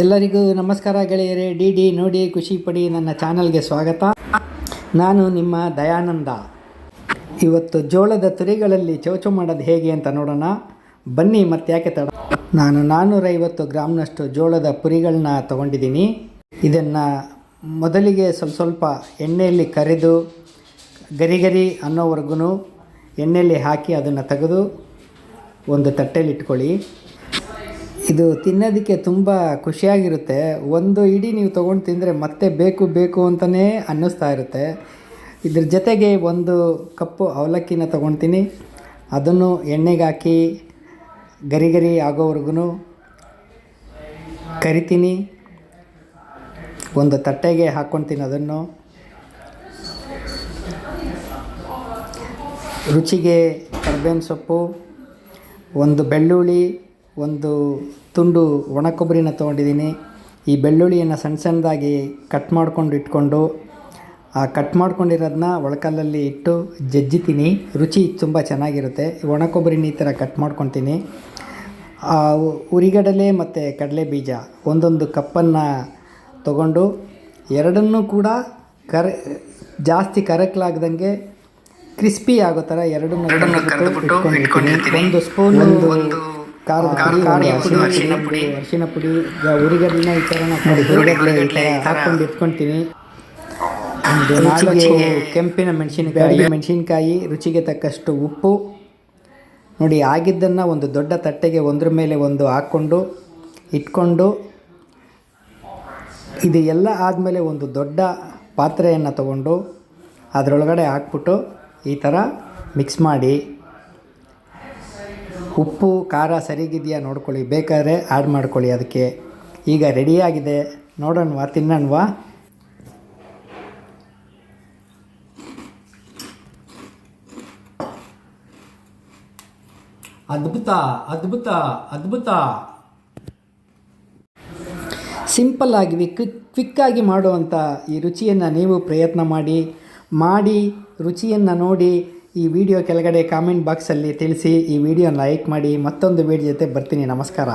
ಎಲ್ಲರಿಗೂ ನಮಸ್ಕಾರ ಗೆಳೆಯರೇ, ಡಿ ಡಿ ನೋಡಿ ಖುಷಿ ಪಡಿ ನನ್ನ ಚಾನಲ್ಗೆ ಸ್ವಾಗತ. ನಾನು ನಿಮ್ಮ ದಯಾನಂದ. ಇವತ್ತು ಜೋಳದ ತುರಿಗಳಲ್ಲಿ ಚೌಚು ಮಾಡೋದು ಹೇಗೆ ಅಂತ ನೋಡೋಣ. ಬನ್ನಿ ಮತ್ತೆ ಯಾಕೆ ತಡ. ನಾನು ನಾನ್ನೂರೈವತ್ತು ಗ್ರಾಮ್ನಷ್ಟು ಜೋಳದ ಪುರಿಗಳನ್ನ ತೊಗೊಂಡಿದ್ದೀನಿ. ಇದನ್ನು ಮೊದಲಿಗೆ ಸ್ವಲ್ಪ ಸ್ವಲ್ಪ ಎಣ್ಣೆಯಲ್ಲಿ ಕರೆದು ಗರಿಗರಿ ಗರಿ ಅನ್ನೋವರೆಗೂ ಎಣ್ಣೆಯಲ್ಲಿ ಹಾಕಿ ಅದನ್ನು ತೆಗೆದು ಒಂದು ತಟ್ಟೆಯಲ್ಲಿ ಇಟ್ಕೊಳ್ಳಿ. ಇದು ತಿನ್ನೋದಕ್ಕೆ ತುಂಬ ಖುಷಿಯಾಗಿರುತ್ತೆ. ಒಂದು ಇಡೀ ನೀವು ತೊಗೊಂಡು ತಿಂದರೆ ಮತ್ತೆ ಬೇಕು ಬೇಕು ಅಂತಲೇ ಅನ್ನಿಸ್ತಾ ಇರುತ್ತೆ. ಇದ್ರ ಜೊತೆಗೆ ಒಂದು ಕಪ್ಪು ಅವಲಕ್ಕಿನ ತೊಗೊಳ್ತೀನಿ ಅದನ್ನು ಎಣ್ಣೆಗೆ ಹಾಕಿ ಗರಿ ಗರಿ ಆಗೋವರೆಗೂ ಕರಿತೀನಿ. ಒಂದು ತಟ್ಟೆಗೆ ಹಾಕ್ಕೊಳ್ತೀನಿ ಅದನ್ನು. ರುಚಿಗೆ ಕರ್ಬೇವಿನ ಸೊಪ್ಪು, ಒಂದು ಬೆಳ್ಳುಳ್ಳಿ ಒಂದು ತುಂಡು ಒಣ ಕೊಬ್ಬರಿನ ತೊಗೊಂಡಿದ್ದೀನಿ. ಈ ಬೆಳ್ಳುಳ್ಳಿಯನ್ನು ಸಣ್ಣ ಸಣ್ಣದಾಗಿ ಕಟ್ ಮಾಡ್ಕೊಂಡು ಇಟ್ಕೊಂಡು ಆ ಕಟ್ ಮಾಡ್ಕೊಂಡಿರೋದನ್ನ ಒಳಕಲ್ಲಲ್ಲಿ ಇಟ್ಟು ಜಜ್ಜಿತೀನಿ. ರುಚಿ ತುಂಬ ಚೆನ್ನಾಗಿರುತ್ತೆ. ಒಣ ಕೊಬ್ಬರಿನ ಈ ಥರ ಕಟ್ ಮಾಡ್ಕೊತೀನಿ. ಉರಿಗಡಲೆ ಮತ್ತು ಕಡಲೆ ಬೀಜ ಒಂದೊಂದು ಕಪ್ಪನ್ನು ತಗೊಂಡು ಎರಡನ್ನೂ ಕೂಡ ಕರ ಜಾಸ್ತಿ ಕರಕಲಾಗ್ದಂಗೆ ಕ್ರಿಸ್ಪಿ ಆಗೋ ಥರ ಎರಡನ್ನೂ ಒಂದು ಸ್ಪೂನ್ ಒಂದು ಖಾರದ ಪುಡಿ ಒಂದು ಅರಿಶಿನ ಪುಡಿ ಅರಿಶಿನ ಪುಡಿ. ಉರಿಗಡಲಿನ ಈ ಥರ ಹಾಕ್ಕೊಂಡು ಇಟ್ಕೊತೀನಿ ಒಂದು ನಾಲ್ಕು ಕೆಂಪಿನ ಮೆಣಸಿನಕಾಯಿ ಮೆಣಸಿನಕಾಯಿ ರುಚಿಗೆ ತಕ್ಕಷ್ಟು ಉಪ್ಪು. ನೋಡಿ ಆಗಿದ್ದನ್ನು ಒಂದು ದೊಡ್ಡ ತಟ್ಟೆಗೆ ಒಂದ್ರ ಮೇಲೆ ಒಂದು ಹಾಕ್ಕೊಂಡು ಇಟ್ಕೊಂಡು ಇದು ಎಲ್ಲ ಆದಮೇಲೆ ಒಂದು ದೊಡ್ಡ ಪಾತ್ರೆಯನ್ನು ತಗೊಂಡು ಅದರೊಳಗಡೆ ಹಾಕ್ಬಿಟ್ಟು ಈ ಥರ ಮಿಕ್ಸ್ ಮಾಡಿ. ಉಪ್ಪು, ಖಾರ ಸರಿಗಿದೆಯಾ ನೋಡ್ಕೊಳ್ಳಿ. ಬೇಕಾದ್ರೆ ಆ್ಯಡ್ ಮಾಡ್ಕೊಳ್ಳಿ ಅದಕ್ಕೆ. ಈಗ ರೆಡಿಯಾಗಿದೆ ನೋಡೋಣವಾ, ತಿನ್ನೋಣವಾ? ಅದ್ಭುತ ಅದ್ಭುತ ಅದ್ಭುತ. ಸಿಂಪಲ್ ಆಗಿ ಕ್ವಿಕ್ ಕ್ವಿಕ್ಕಾಗಿ ಮಾಡುವಂಥ ಈ ರುಚಿಯನ್ನು ನೀವು ಪ್ರಯತ್ನ ಮಾಡಿ ಮಾಡಿ, ರುಚಿಯನ್ನು ನೋಡಿ ಈ ವಿಡಿಯೋ ಕೆಳಗಡೆ ಕಾಮೆಂಟ್ ಬಾಕ್ಸಲ್ಲಿ ತಿಳಿಸಿ, ಈ ವಿಡಿಯೋ ಲೈಕ್ ಮಾಡಿ, ಮತ್ತೊಂದು ವಿಡಿಯೋ ಜೊತೆ ಬರ್ತೀನಿ. ನಮಸ್ಕಾರ.